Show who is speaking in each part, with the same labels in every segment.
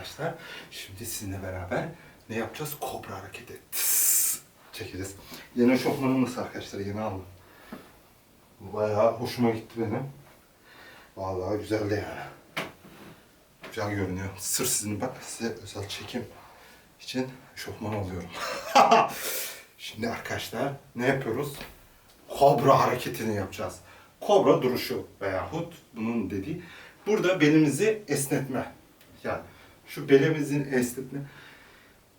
Speaker 1: arkadaşlar. Şimdi sizinle beraber ne yapacağız? Kobra hareketi. Tıs! Çekeceğiz. Yeni şofmanım nasıl arkadaşlar? Yeni aldım. Bayağı hoşuma gitti benim. Vallahi güzeldi yani. Güzel görünüyor. Sır sizin bak size özel çekim için şofman alıyorum. Şimdi arkadaşlar ne yapıyoruz? Kobra hareketini yapacağız. Kobra duruşu veyahut bunun dediği. Burada belimizi esnetme. Yani şu belimizin esnetme.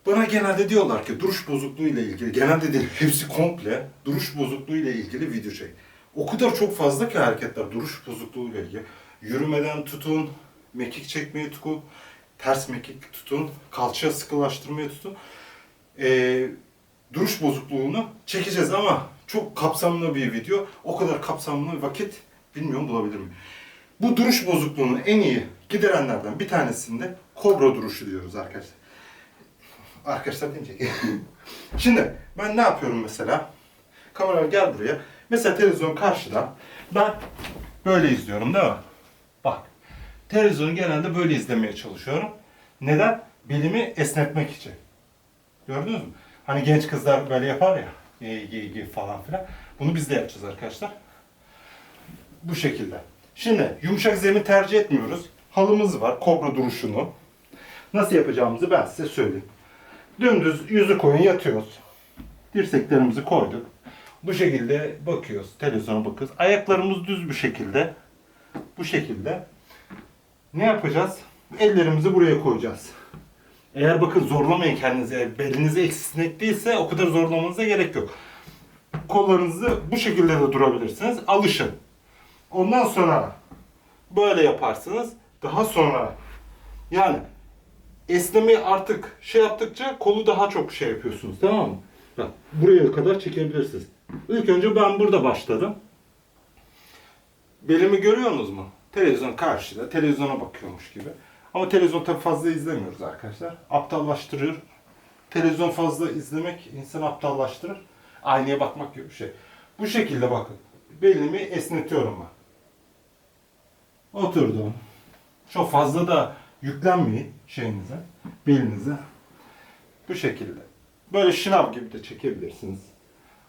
Speaker 1: Bana genelde diyorlar ki duruş bozukluğu ile ilgili, genelde değil, hepsi komple duruş bozukluğu ile ilgili video çek. O kadar çok fazla ki hareketler duruş bozukluğu ile ilgili. Yürümeden tutun, mekik çekmeyi tutun, ters mekik tutun, kalça sıkılaştırmayı tutun. Ee, duruş bozukluğunu çekeceğiz ama çok kapsamlı bir video. O kadar kapsamlı vakit bilmiyorum bulabilir miyim. Bu duruş bozukluğunu en iyi giderenlerden bir tanesinde kobra duruşu diyoruz arkadaşlar. Arkadaşlar demeyecek. Şimdi ben ne yapıyorum mesela? Kamera gel buraya. Mesela televizyon karşıda. Ben böyle izliyorum değil mi? Bak. Televizyonu genelde böyle izlemeye çalışıyorum. Neden? Belimi esnetmek için. Gördünüz mü? Hani genç kızlar böyle yapar ya. Gi gi gi falan filan. Bunu biz de yapacağız arkadaşlar. Bu şekilde. Şimdi yumuşak zemin tercih etmiyoruz. Halımız var. Kobra duruşunu. Nasıl yapacağımızı ben size söyleyeyim. Dümdüz yüzü koyun yatıyoruz. Dirseklerimizi koyduk. Bu şekilde bakıyoruz. Televizyona bakıyoruz. Ayaklarımız düz bir şekilde. Bu şekilde. Ne yapacağız? Ellerimizi buraya koyacağız. Eğer bakın zorlamayın kendinizi. Eğer beliniz esnek değilse o kadar zorlamanıza gerek yok. Kollarınızı bu şekilde de durabilirsiniz. Alışın. Ondan sonra böyle yaparsınız. Daha sonra yani esnemeyi artık şey yaptıkça kolu daha çok şey yapıyorsunuz tamam mı? Bak buraya kadar çekebilirsiniz. İlk önce ben burada başladım. Belimi görüyorsunuz mu? Televizyon karşıda. Televizyona bakıyormuş gibi. Ama televizyon tabii fazla izlemiyoruz arkadaşlar. Aptallaştırıyor. Televizyon fazla izlemek insanı aptallaştırır. Aynaya bakmak gibi bir şey. Bu şekilde bakın. Belimi esnetiyorum ben. Oturdum. Çok fazla da yüklenmeyin şeyinize, belinize. Bu şekilde. Böyle şınav gibi de çekebilirsiniz.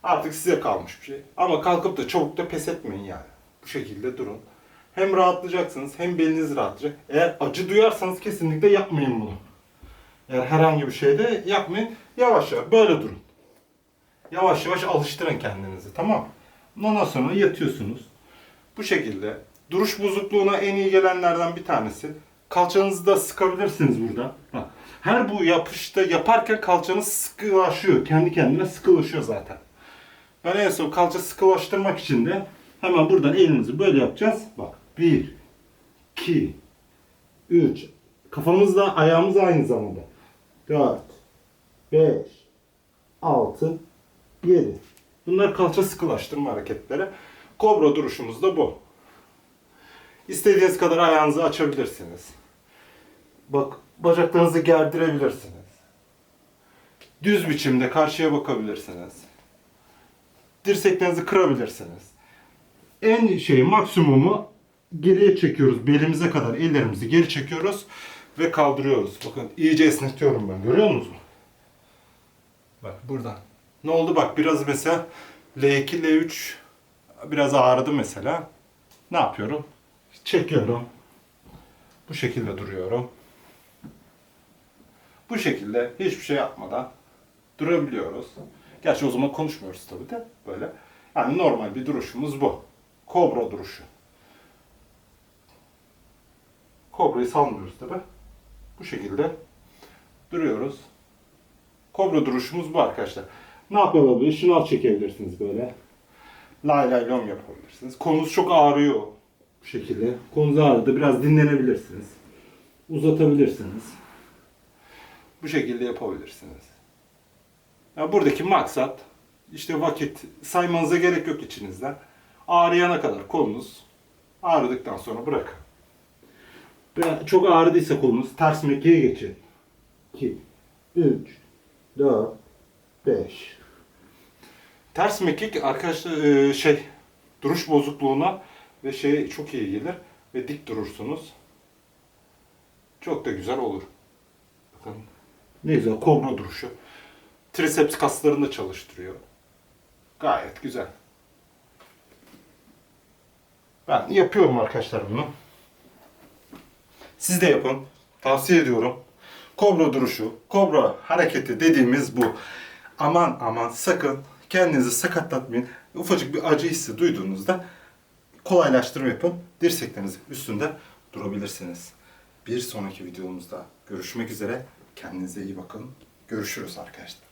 Speaker 1: Artık size kalmış bir şey. Ama kalkıp da çabuk da pes etmeyin yani. Bu şekilde durun. Hem rahatlayacaksınız hem beliniz rahatlayacak. Eğer acı duyarsanız kesinlikle yapmayın bunu. Eğer herhangi bir şeyde yapmayın. Yavaş yavaş böyle durun. Yavaş yavaş alıştırın kendinizi tamam mı? Ondan sonra yatıyorsunuz. Bu şekilde duruş bozukluğuna en iyi gelenlerden bir tanesi. Kalçanızı da sıkabilirsiniz burada. Bak, her bu yapışta yaparken kalçanız sıkılaşıyor. Kendi kendine sıkılaşıyor zaten. Ben en son kalça sıkılaştırmak için de hemen buradan elinizi böyle yapacağız. Bak 1, 2, 3. Kafamızla ayağımız aynı zamanda. 4, 5, 6, 7. Bunlar kalça sıkılaştırma hareketleri. Kobra duruşumuz da bu. İstediğiniz kadar ayağınızı açabilirsiniz. Bak bacaklarınızı gerdirebilirsiniz. Düz biçimde karşıya bakabilirsiniz. Dirseklerinizi kırabilirsiniz. En şey maksimumu geriye çekiyoruz. Belimize kadar ellerimizi geri çekiyoruz ve kaldırıyoruz. Bakın iyice esnetiyorum ben. Görüyor musunuz? Bak buradan. Ne oldu? Bak biraz mesela L2, L3 biraz ağrıdı mesela. Ne yapıyorum? Çekiyorum. Bu şekilde duruyorum. Bu şekilde hiçbir şey yapmadan durabiliyoruz. Gerçi o zaman konuşmuyoruz tabii de böyle. Yani normal bir duruşumuz bu. Kobra duruşu. Kobrayı salmıyoruz tabii. Bu şekilde duruyoruz. Kobra duruşumuz bu arkadaşlar. Ne yapabilirsiniz? Şınav çekebilirsiniz böyle. Lay lay lom yapabilirsiniz. Kolunuz çok ağrıyor bu şekilde. Kolunuz ağrıdı. Biraz dinlenebilirsiniz. Uzatabilirsiniz. Bu şekilde yapabilirsiniz. Ya buradaki maksat işte vakit saymanıza gerek yok içinizden. Ağrıyana kadar kolunuz ağrıdıktan sonra bırakın. Ve çok ağrıdıysa kolunuz ters mekiğe geçin. 2, 3, 4, 5. Ters mekik arkadaşlar e, şey duruş bozukluğuna ve şey çok iyi gelir ve dik durursunuz. Çok da güzel olur. Bakın. Ne güzel kobra duruşu. Triceps kaslarını çalıştırıyor. Gayet güzel. Ben yapıyorum arkadaşlar bunu. Siz de yapın. Tavsiye ediyorum. Kobra duruşu, kobra hareketi dediğimiz bu. Aman aman sakın kendinizi sakatlatmayın. Ufacık bir acı hissi duyduğunuzda kolaylaştırma yapın. Dirseklerinizin üstünde durabilirsiniz. Bir sonraki videomuzda görüşmek üzere. Kendinize iyi bakın. Görüşürüz arkadaşlar.